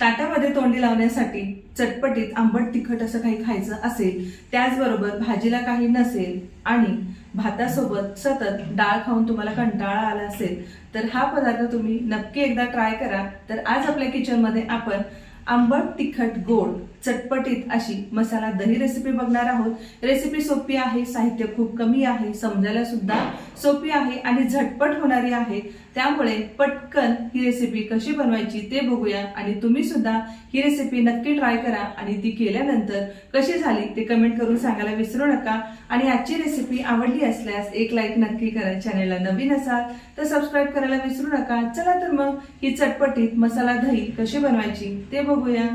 ताटामध्ये तोंडी लावण्यासाठी चटपटीत आंबट तिखट असं काही खायचं असेल त्याचबरोबर भाजीला काही नसेल आणि भातासोबत सतत डाळ खाऊन तुम्हाला कंटाळा आला असेल तर हा पदार्थ तुम्ही नक्की एकदा ट्राय करा. तर आज आपल्या किचनमध्ये आपण आंबट तिखट गोड चटपटीत अशी मसाला दही रेसिपी बघणार आहोत. रेसिपी सोपी आहे साहित्य खूप कमी आहे समजायला सुद्धा सोपी आहे आणि झटपट होणारी आहे. त्यामुळे पटकन ही रेसिपी कशी बनवायची ते बघूया आणि तुम्ही सुद्धा ही रेसिपी नक्की ट्राय करा आणि ती केल्यानंतर कशी झाली ते कमेंट करून सांगायला विसरू नका. आणि आजची रेसिपी आवडली असल्यास एक लाईक नक्की करा चॅनेलला नवीन असाल तर सबस्क्राईब करायला विसरू नका. चला तर मग ही चटपटीत मसाला दही कशी बनवायची ते बघूया.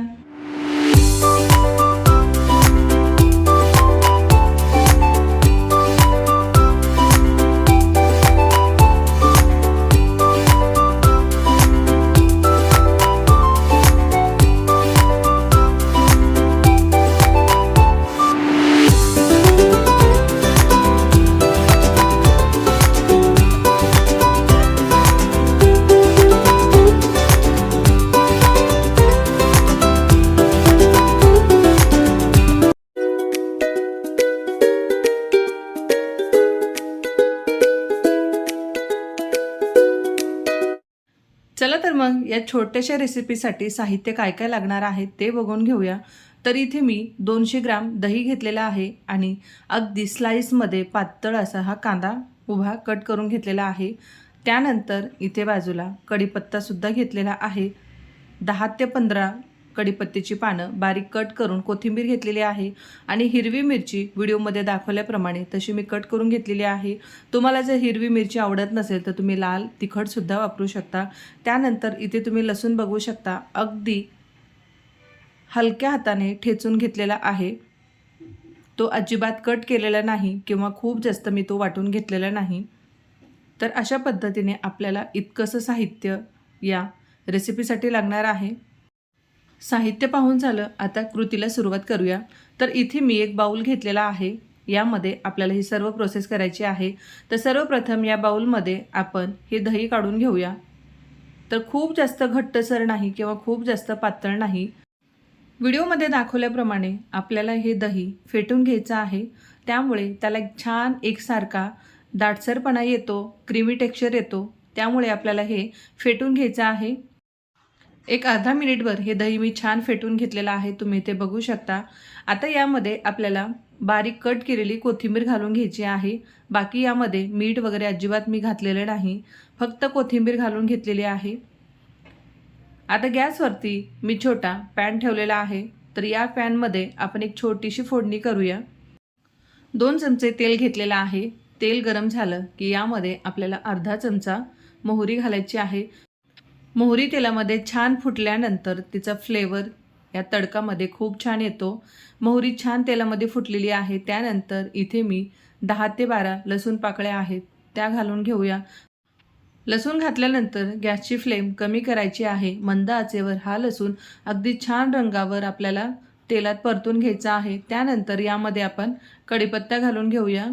चला तर मग या छोट्याशा रेसिपीसाठी साहित्य काय काय लागणार आहे ते बघून घेऊया. तर इथे मी दोनशे ग्राम दही घेतलेला आहे आणि अगदी स्लाईसमध्ये पातळ असा हा कांदा उभा कट करून घेतलेला आहे. त्यानंतर इथे बाजूला कढीपत्तासुद्धा घेतलेला आहे. दहा ते पंधरा कढीपत्त्याची पानं बारीक कट करून कोथिंबीर घेतलेली आहे आणि हिरवी मिरची व्हिडिओमध्ये दाखवल्याप्रमाणे तशी मी कट करून घेतलेली आहे. तुम्हाला जर हिरवी मिरची आवडत नसेल तर तुम्ही लाल तिखटसुद्धा वापरू शकता. त्यानंतर इथे तुम्ही लसूण बघू शकता. अगदी हलक्या हाताने ठेचून घेतलेला आहे. तो अजिबात कट केलेला नाही किंवा खूप जास्त मी तो वाटून घेतलेला नाही. तर अशा पद्धतीने आपल्याला इतकंसं साहित्य या रेसिपीसाठी लागणार आहे. साहित्य पाहून झालं आता कृतीला सुरुवात करूया. तर इथे मी एक बाऊल घेतलेला आहे. यामध्ये आपल्याला ही सर्व प्रोसेस करायची आहे. तर सर्वप्रथम या बाऊलमध्ये आपण हे दही काढून घेऊया. तर खूप जास्त घट्टसर नाही किंवा खूप जास्त पातळ नाही. व्हिडिओमध्ये दाखवल्याप्रमाणे आपल्याला हे दही फेटून घ्यायचं आहे. त्यामुळे त्याला एक छान एकसारखा दाटसरपणा येतो क्रीमी टेक्स्चर येतो. त्यामुळे आपल्याला हे फेटून घ्यायचं आहे. एक अर्धा मिनिटभर हे दही मी छान फेटून घेतलेलं आहे तुम्ही ते बघू शकता. आता यामध्ये आपल्याला बारीक कट केलेली कोथिंबीर घालून घ्यायची आहे. बाकी यामध्ये मीठ वगैरे अजिबात मी घातलेलं नाही. फक्त कोथिंबीर घालून घेतलेली आहे. आता गॅसवरती मी छोटा पॅन ठेवलेला आहे. तर या पॅनमध्ये आपण एक छोटीशी फोडणी करूया. दोन चमचे तेल घेतलेलं आहे. तेल गरम झालं की यामध्ये आपल्याला अर्धा चमचा मोहरी घालायची आहे. मोहरी तेलामध्ये छान फुटल्यानंतर तिचा फ्लेवर या तडकामध्ये खूप छान येतो. मोहरी छान तेलामध्ये फुटलेली आहे. त्यानंतर इथे मी दहा ते बारा लसूण पाकळ्या आहेत. त्या घालून घेऊया. लसूण घातल्यानंतर गॅसची फ्लेम कमी करायची आहे. मंद आचेवर हा लसूण अगदी छान रंगावर आपल्याला तेलात परतून घ्यायचा आहे. त्यानंतर यामध्ये आपण कढीपत्ता घालून घेऊया.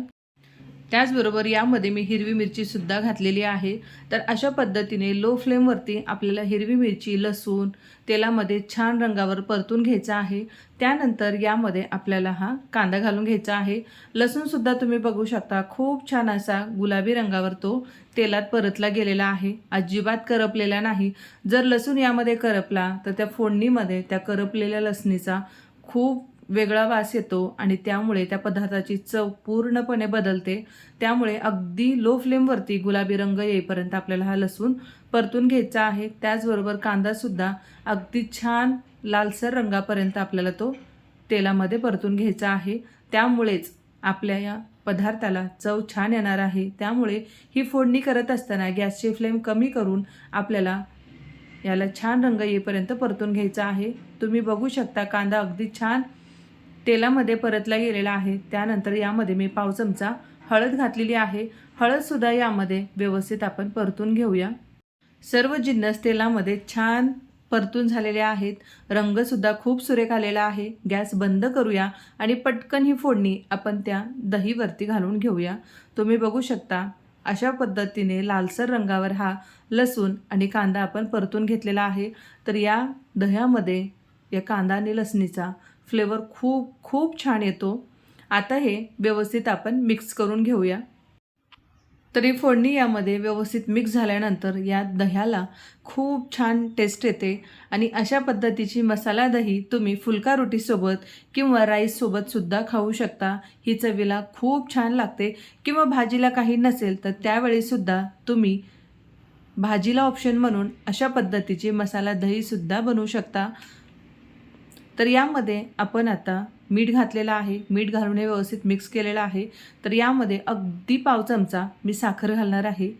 त्याचबरोबर यामध्ये मी हिरवी मिरचीसुद्धा घातलेली आहे. तर अशा पद्धतीने लो फ्लेमवरती आपल्याला हिरवी मिरची लसूण तेलामध्ये छान रंगावर परतून घ्यायचा आहे. त्यानंतर यामध्ये आपल्याला हा कांदा घालून घ्यायचा आहे. लसूणसुद्धा तुम्ही बघू शकता खूप छान असा गुलाबी रंगावर तो तेलात परतला गेलेला आहे. अजिबात करपलेला नाही. जर लसूण यामध्ये करपला तर त्या फोडणीमध्ये त्या करपलेल्या लसणीचा खूप वेगळा वास येतो आणि त्यामुळे त्या पदार्थाची चव पूर्णपणे बदलते. त्यामुळे अगदी लो फ्लेमवरती गुलाबी रंग येईपर्यंत आपल्याला हा लसूण परतून घ्यायचा आहे. त्याचबरोबर कांदासुद्धा अगदी छान लालसर रंगापर्यंत आपल्याला तो तेलामध्ये परतून घ्यायचा आहे. त्यामुळेच आपल्या या पदार्थाला चव छान येणार आहे. त्यामुळे ही फोडणी करत असताना गॅसची फ्लेम कमी करून आपल्याला याला छान रंग येईपर्यंत परतून घ्यायचा आहे. तुम्ही बघू शकता कांदा अगदी छान तेलामध्ये परतला गेलेला आहे. त्यानंतर यामध्ये मी पाव चमचा हळद घातलेली आहे. हळदसुद्धा यामध्ये व्यवस्थित आपण परतून घेऊया. सर्व जिन्नस तेलामध्ये छान परतून झालेले आहेत. रंगसुद्धा खूप सुरेख आलेला आहे. गॅस बंद करूया आणि पटकन ही फोडणी आपण त्या दहीवरती घालून घेऊया. तुम्ही बघू शकता अशा पद्धतीने लालसर रंगावर हा लसूण आणि कांदा आपण परतून घेतलेला आहे. तर या दह्यामध्ये या कांदा आणि लसणीचा फ्लेवर खूप खूप छान येतो. आता हे व्यवस्थित आपण मिक्स करून घेऊया. तरी फोडणी यामध्ये व्यवस्थित मिक्स झाल्यानंतर या दह्याला खूप छान टेस्ट येते आणि अशा पद्धतीची मसाला दही तुम्ही फुलका रोटीसोबत किंवा राईससोबतसुद्धा खाऊ शकता. ही चवीला खूप छान लागते किंवा भाजीला काही नसेल तर त्यावेळीसुद्धा तुम्ही भाजीला ऑप्शन म्हणून अशा पद्धतीची मसाला दहीसुद्धा बनवू शकता. तर यामध्ये आपण आता मीठ घातलेलं आहे. मीठ घालून हे व्यवस्थित मिक्स केलेलं आहे. तर यामध्ये अगदी पाव चमचा मी साखर घालणार आहे.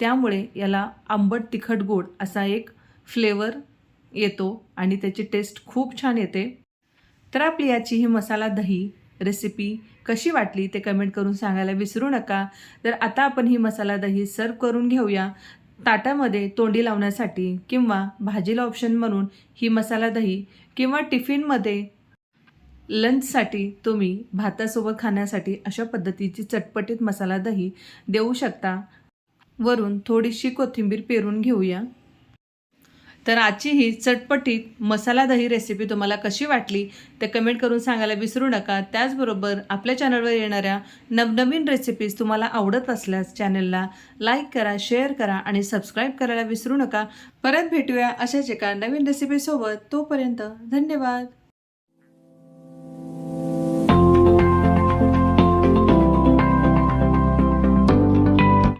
त्यामुळे याला आंबट तिखट गोड असा एक फ्लेवर येतो आणि त्याची टेस्ट खूप छान येते. तर आपली याची ही मसाला दही रेसिपी कशी वाटली ते कमेंट करून सांगायला विसरू नका. तर आता आपण ही मसाला दही सर्व करून घेऊया. ताटामध्ये तोंडी लावण्यासाठी किंवा भाजीला ऑप्शन म्हणून ही मसाला दही किंवा टिफिनमध्ये लंचसाठी तुम्ही भातासोबत खाण्यासाठी अशा पद्धतीची चटपटीत मसाला दही देऊ शकता. वरून थोडीशी कोथिंबीर पेरून घेऊया. तर आजची ही चटपटीत मसाला दही रेसिपी तुम्हाला कशी वाटली ते कमेंट करून सांगायला विसरू नका. त्याचबरोबर आपल्या चॅनलवर येणाऱ्या नवनवीन रेसिपीज तुम्हाला आवडत असल्यास चॅनलला लाईक करा शेअर करा आणि सबस्क्राईब करायला विसरू नका. परत भेटूया अशाच एका नवीन रेसिपीसोबत तोपर्यंत धन्यवाद.